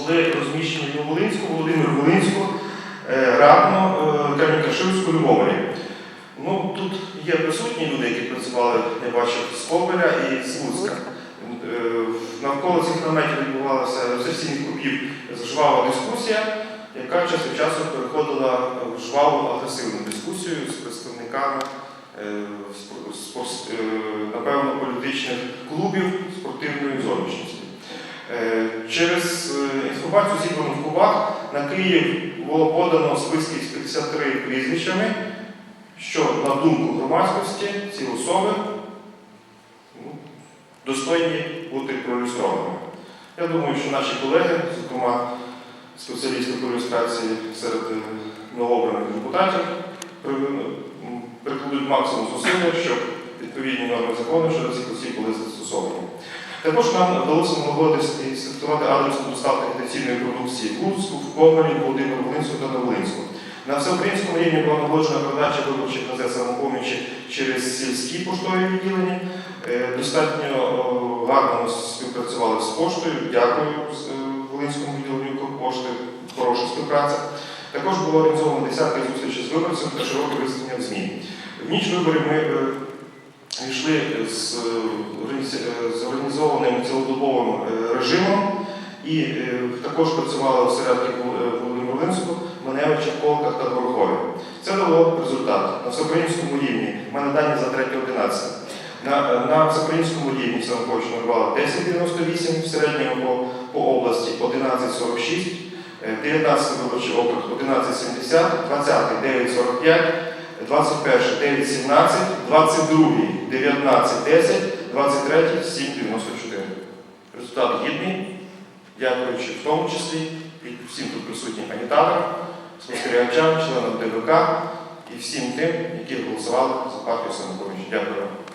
були розміщені в Волинську, Володимир Волинську, е, Радно, е, Кам'янка-Ширську, Любомирі. Ну, тут є присутні люди, які працювали, я бачив, з Ковеля і з Луцька. Е, Навколо цих наметів відбувалася з всіх кубів жвава дискусія, яка час від часу переходила в жваву агресивну дискусію з представниками напевно, політичних клубів спортивної зовнішності. Через е, інформацію, в Кубах, на Київ було подано списки з 53 прізвищами, що, на думку громадськості, ці особи ну, достойні бути пролюстрованими. Я думаю, що наші колеги, зокрема спеціалісти по ілюстрації серед е, новообраних депутатів, прикладуть максимум зусилля, щоб відповідні норми закону щодо цих осіб були застосовані. Також нам вдалося налагодити і адресу доставки агітаційної продукції в Луцьку, в Ковалі, Володимиру Волинську та Новолинську. На всеукраїнському рівні була налагоджена передача виборчих газет самопомічі через сільські поштові відділення. Е, Достатньо гарно співпрацювали з поштою. Дякую е, Волинському відділенню пошти. Хороша співпраця. Також було організовано десятки зустрічей з виборцями та широке висвітлення в ЗМІ. В ніч виборів ми е, йшли з, е, е, з організованим цілодобовим е, режимом і е, також працювали осередки Володимир-Волинську, Маневича, Колках та Горохові. Це дало результат. На всеукраїнському рівні в мене дані за 3.11. На, на всеукраїнському рівні самопоміч нарвала 10,98, в середньому по, по області 11,46, е, 19 виборчий округ 11,70, 20 9,45, 21 9,17, 22 19,10, 23 7,94. Результат гідний, дякуючи в тому числі і всім тут присутнім агітаторам, спостерігачам, членам ДВК і всім тим, які голосували за партію самопоміч. Дякую. вам.